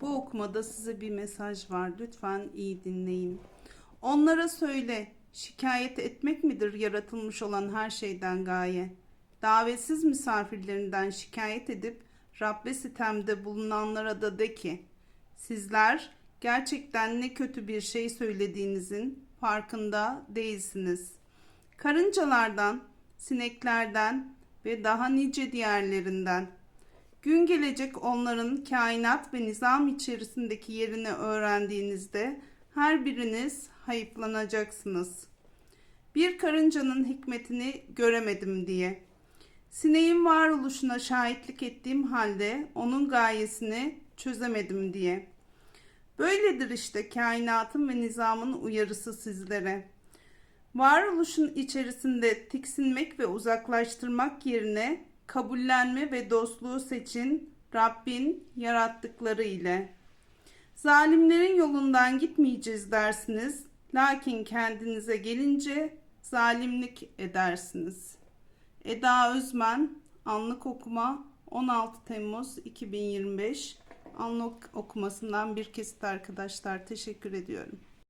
Bu okumada size bir mesaj var. Lütfen iyi dinleyin. Onlara söyle, şikayet etmek midir yaratılmış olan her şeyden gaye? Davetsiz misafirlerinden şikayet edip Rabbe sitemde bulunanlara da de ki, sizler gerçekten ne kötü bir şey söylediğinizin farkında değilsiniz. Karıncalardan, sineklerden ve daha nice diğerlerinden Gün gelecek onların kainat ve nizam içerisindeki yerini öğrendiğinizde her biriniz hayıflanacaksınız. Bir karıncanın hikmetini göremedim diye. Sineğin varoluşuna şahitlik ettiğim halde onun gayesini çözemedim diye. Böyledir işte kainatın ve nizamın uyarısı sizlere. Varoluşun içerisinde tiksinmek ve uzaklaştırmak yerine kabullenme ve dostluğu seçin Rabbin yarattıkları ile. Zalimlerin yolundan gitmeyeceğiz dersiniz. Lakin kendinize gelince zalimlik edersiniz. Eda Özmen, Anlık Okuma 16 Temmuz 2025 Anlık okumasından bir kesit arkadaşlar. Teşekkür ediyorum.